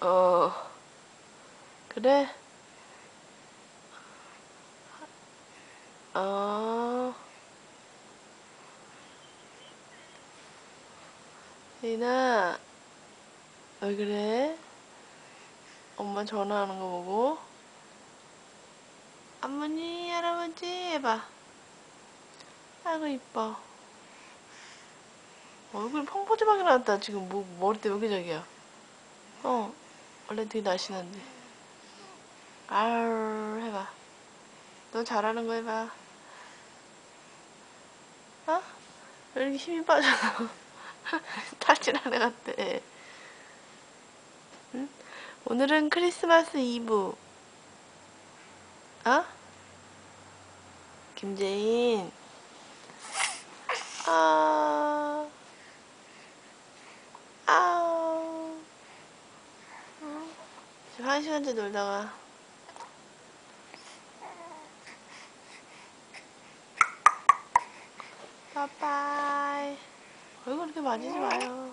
어, 그래? 어, 리나, 왜 그래? 엄마 전화하는 거 보고? 어머니, 할아버지, 해봐. 아이고, 이뻐. 얼굴 펑퍼짐하게 나왔다. 지금 뭐, 머리 때문에 여기저기야. 어, 원래 되게 날씬한데. 아우, 해봐. 너 잘하는 거 해봐. 어? 왜 이렇게 힘이 빠져? 탈진한 애 같아. 응? 오늘은 크리스마스 이브. 어? 김재인. 아. 아우. 어? 지금 한 시간째 놀다가. 빠빠이. 얼굴 이렇게 만지지 마요.